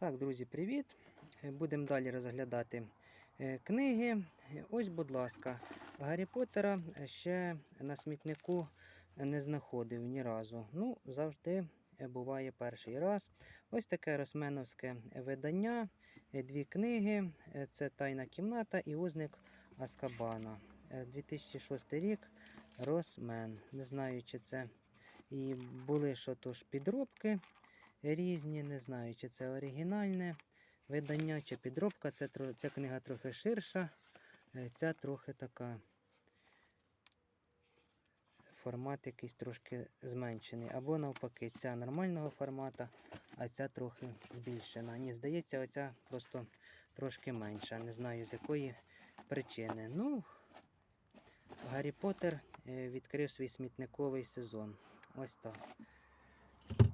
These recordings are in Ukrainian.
Так, друзі, привіт! Е, Будемо далі розглядати е, книги. Ось, будь ласка, Гаррі Поттера ще на смітнику не знаходив ні разу. Ну, завжди е, буває перший раз. Ось таке росменовське видання. Дві книги: це Тайна кімната і Узник Аскабана. Е, 2006 рік. Росмен. Не знаю, чи це і були що то ж підробки різні. Не знаю, чи це оригінальне видання, чи підробка. Це, ця книга трохи ширша, е, ця трохи така. Формат якийсь трошки зменшений. Або навпаки, ця нормального формату, а ця трохи збільшена. Ні, здається, оця просто трошки менша. Не знаю з якої причини. Ну, Гаррі Поттер е, відкрив свій смітниковий сезон. Ось так.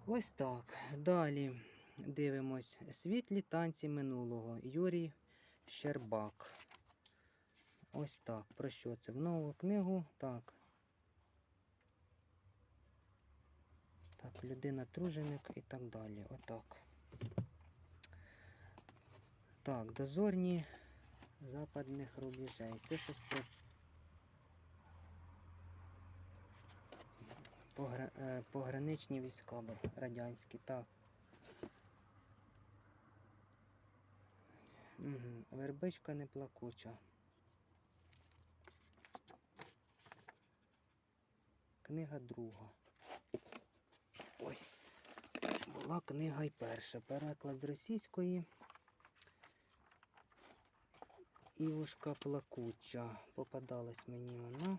Ось так. Далі дивимось. Світлі танці минулого. Юрій Щербак. Ось так. Про що це? В нову книгу. Так. Так, людина труженик і так далі. Отак. Так, дозорні западних рубежей. Це щось про Погра... е, пограничні війська радянські, так. Угу. Вербичка не плакуча. Книга друга. Ой. Була книга й перша. Переклад з російської. Івушка плакуча. Попадалась мені вона.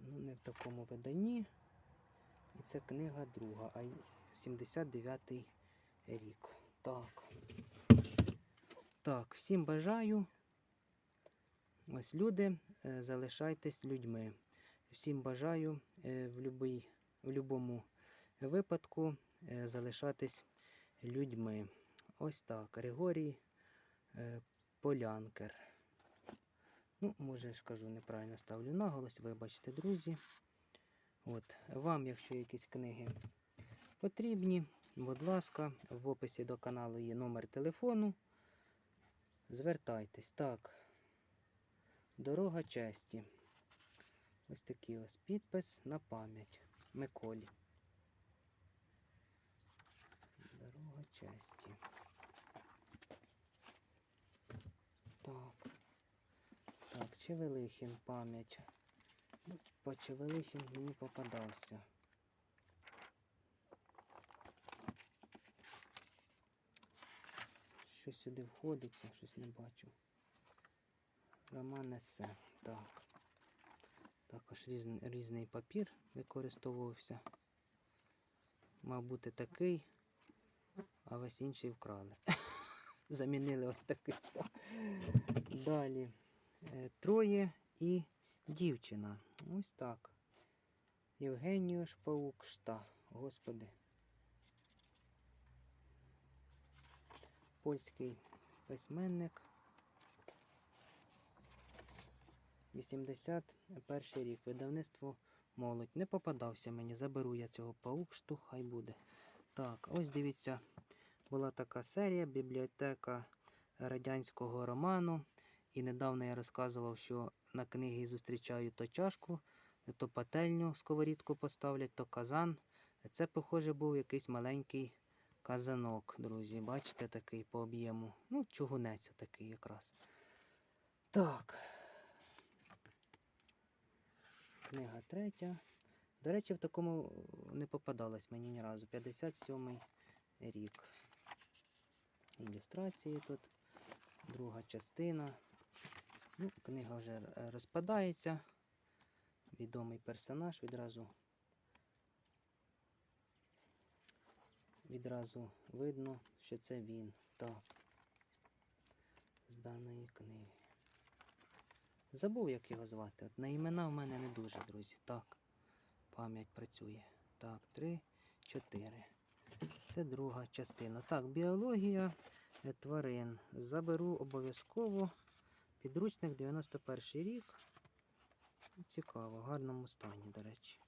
Ну, не в такому виданні. І це книга друга, а 79-й рік. Так. Так, всім бажаю. Ось люди, е, залишайтесь людьми. Всім бажаю е, в любий, в будь-якому випадку е, залишатись людьми. Ось так. Григорій Полянкер. Ну, може, я ж кажу, неправильно ставлю наголос, вибачте, друзі. От, вам, якщо якісь книги потрібні, будь ласка, в описі до каналу є номер телефону. Звертайтесь. Так. Дорога честі. Ось такий ось підпис на пам'ять Миколі. Дорога честі. Так. Так, Чевелихін пам'ять. Ну, По мені попадався. Що сюди входить, я щось не бачу. Роман есе. Так. Також різний, різний папір використовувався. Мав бути такий, а весь інший вкрали. Замінили ось такий. Далі. Е, Троє і дівчина. Ось так. Євгенію Шпаукшта. Господи. Польський письменник. 81 рік. Видавництво молодь. Не попадався мені. Заберу я цього паукшту, хай буде. Так, ось дивіться, була така серія бібліотека радянського роману. І недавно я розказував, що на книги зустрічають то чашку, то пательню сковорідку поставлять, то казан. Це, похоже, був якийсь маленький казанок, друзі. Бачите, такий по об'єму. Ну, чугунець такий якраз. Так. Книга третя. До речі, в такому не попадалось мені ні разу. 57 рік. Ілюстрації тут. Друга частина. Ну, книга вже е, розпадається. Відомий персонаж відразу. Відразу видно, що це він. Так. З даної книги. Забув, як його звати. От на імена в мене не дуже, друзі. Так. Пам'ять працює. Так, три, чотири. Це друга частина. Так, біологія е, тварин. Заберу обов'язково. Підручник 91 рік. Цікаво, в гарному стані, до речі.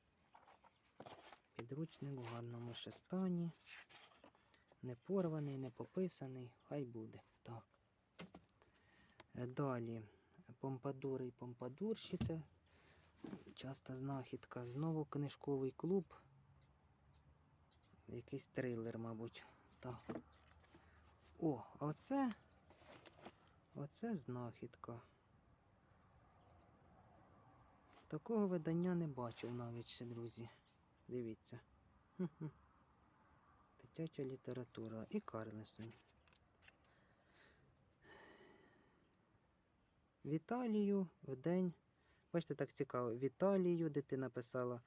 Підручник в гарному ще стані. Не порваний, не пописаний, хай буде. Так. Е, Далі. Помпадури і помпадурщиця. Часта знахідка. Знову книжковий клуб. Якийсь трилер, мабуть. Так. О, а оце. Оце знахідка. Такого видання не бачив навіть ще, друзі. Дивіться. Хм-хм. Дитяча література і Карлесон. Віталію в день. Бачите, так цікаво. Віталію дитина писала.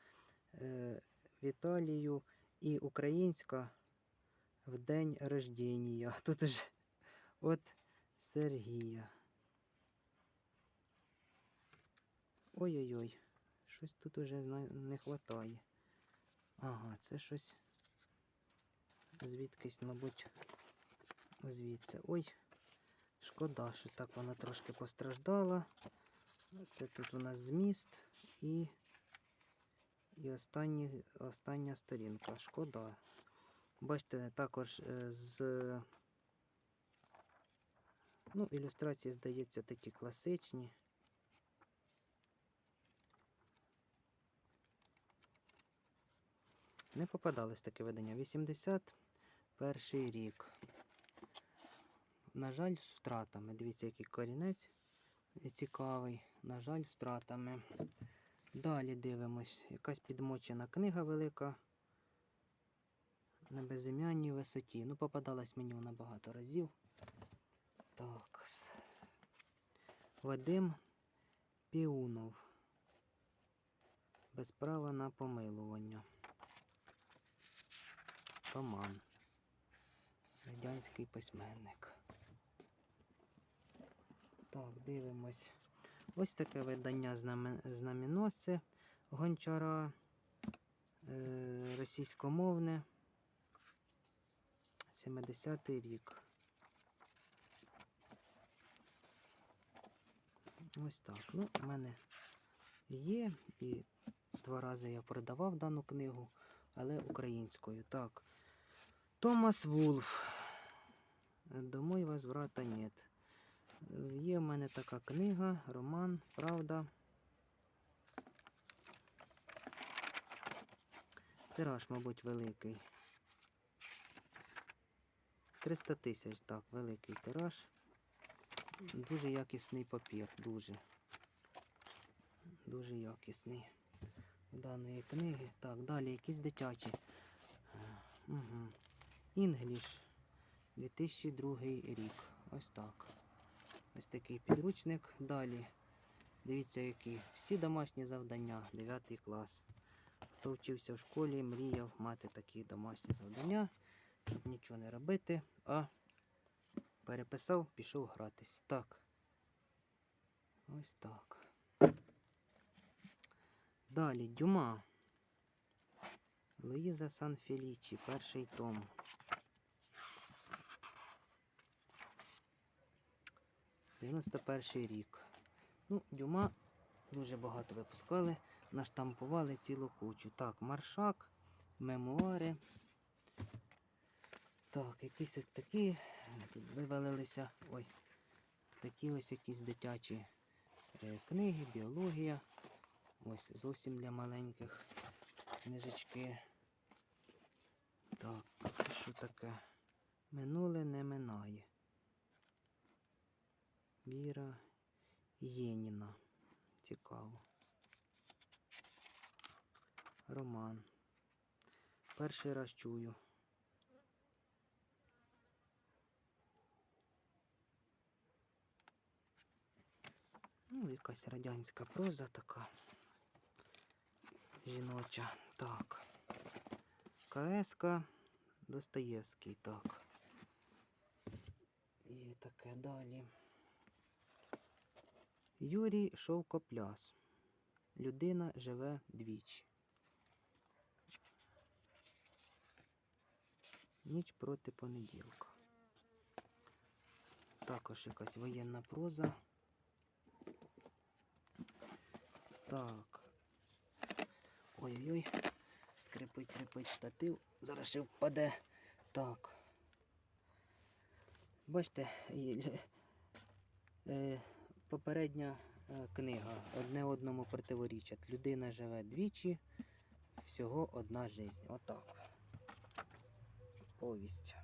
Е, Віталію і українська в день рождення. Тут уже от Сергія. Ой-ой-ой, щось тут уже не вистачає. Ага, це щось звідкись, мабуть, звідси. Ой, шкода, що так вона трошки постраждала. Це тут у нас зміст і, і останні, остання сторінка. Шкода. Бачите, також е, з ну, ілюстрації, здається, такі класичні. Не попадалось таке видання. 81 рік. На жаль, з втратами. Дивіться, який корінець цікавий. На жаль, з втратами. Далі дивимось. Якась підмочена книга велика. На безім'яній висоті. Ну, попадалась мені вона багато разів. Так. с. Вадим Піунов. Без права на помилування. Роман. Радянський письменник. Так, дивимось. Ось таке видання знаме- знаменосце гончара е, російськомовне. 70-й рік. Ось так. Ну, в мене є. І два рази я продавав дану книгу, але українською. Так. Томас Вулф. Домой возврата нет. Е, Є в мене така книга, роман, правда. Тираж, мабуть, великий. 300 тисяч, так, великий тираж. Дуже якісний папір, дуже. Дуже якісний. Даної книги. Так, далі якісь дитячі. Угу. English 2002 рік. Ось так. Ось такий підручник. Далі. Дивіться, які всі домашні завдання, 9 клас. Хто вчився в школі, мріяв мати такі домашні завдання, щоб нічого не робити, а переписав, пішов гратись. Так. Ось так. Далі Дюма. Луїза Сан-Фелічі, перший том. Дев'яносто перший рік. Ну, Дюма дуже багато випускали, наштампували цілу кучу. Так, маршак, мемуари. Так, якісь ось такі тут вивалилися. Ой, такі ось якісь дитячі е, книги, біологія. Ось зовсім для маленьких книжечки. Так, це що таке? Минуле не минає. Віра Єніна. Цікаво. Роман. Перший раз чую. Ну, якась радянська проза така. Жіноча. Так. КСК Достоєвський, так. І таке далі. Юрій Шовкопляс. Людина живе двічі. Ніч проти понеділка. Також якась воєнна проза. Так. Ой-ой-ой. Скрипить, крипить штатив. Зараз ще впаде. Так. Бачите, е, попередня е, книга одне одному противорічать. Людина живе двічі, всього одна жизнь. Отак. Повість.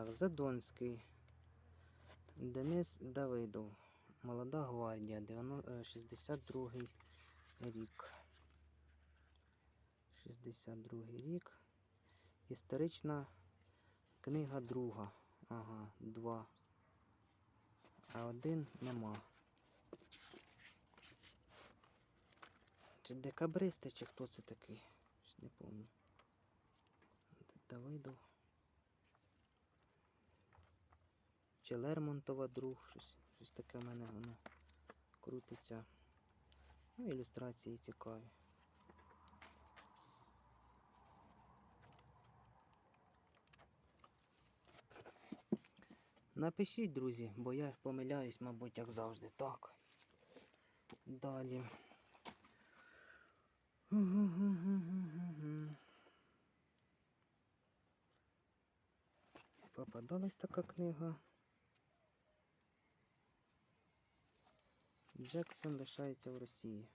Так, Задонський. Денис Давидов. Молода гвардія. 62-й рік. 62-й рік. Історична книга друга. Ага, два. А один нема. Чи декабристи, чи хто це такий? Не пам'ятаю. Давидов. Чи Лермонтова друг, щось, щось таке в мене воно крутиться. Ну, ілюстрації цікаві. Напишіть, друзі, бо я помиляюсь, мабуть, як завжди. Так. Далі. Попадалась така книга. Джексон лишається в Росії.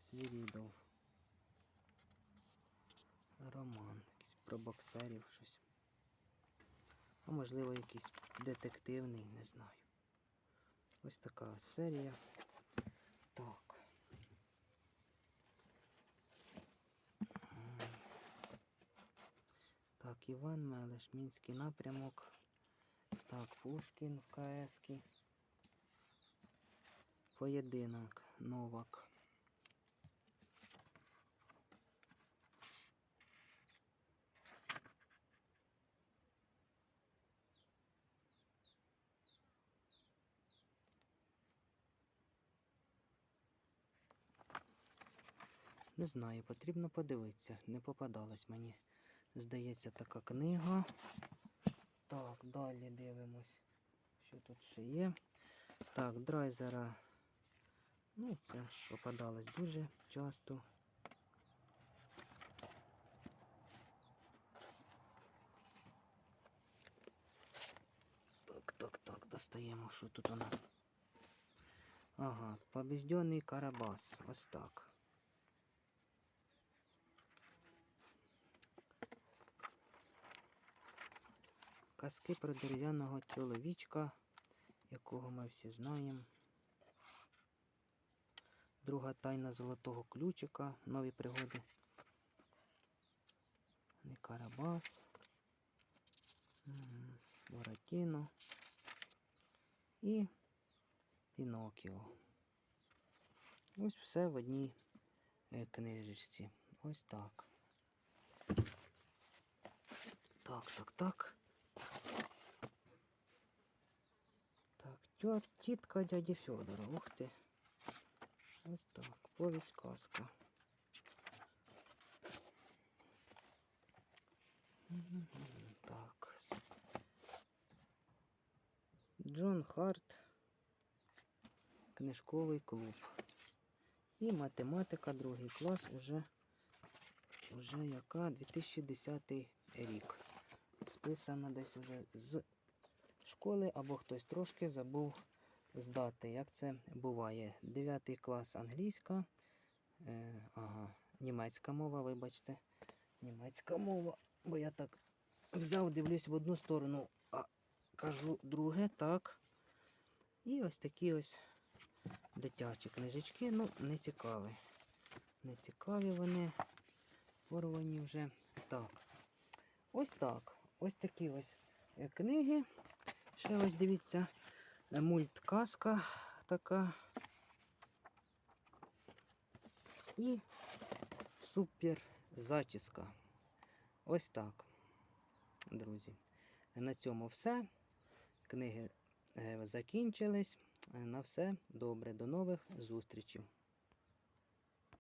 Свірідов. Роман. Якийсь про боксерів щось. А можливо якийсь детективний, не знаю. Ось така серія. Так. М. Іван Мелеш, Мінський напрямок. Так, Пушкін в КС. Поєдинок Новак. Не знаю, потрібно подивитися. Не попадалась мені. Здається, така книга. Так, далі дивимось, що тут ще є. Так, драйзера. Ну, це попадалось дуже часто. Так, так, так, достаємо, що тут у нас. Ага, побіждений Карабас. Ось так. Казки про дерев'яного чоловічка, якого ми всі знаємо. Друга тайна золотого ключика. Нові пригоди. Карабас. М, І Пінокіо. Ось все в одній е, книжечці. Ось так. Так, так, так. Так, тьо- тітка дяді Федора. Ух ти. Ось так. Повість казка. Так. Джон Харт. Книжковий клуб. І математика, другий клас, уже, уже яка 2010 рік. Списана десь вже з школи або хтось трошки забув здати, як це буває. 9 клас англійська, е, ага, німецька мова, вибачте. Німецька мова, бо я так взяв, дивлюсь в одну сторону, а кажу друге, так. І ось такі ось дитячі книжечки, ну, не цікаві. Не цікаві вони, порвані вже. Так. Ось так. Ось такі ось е, книги. Ще ось дивіться, е, мультказка така. І супер зачіска. Ось так, друзі. На цьому все. Книги е, закінчились. Е, На все добре. До нових зустрічей.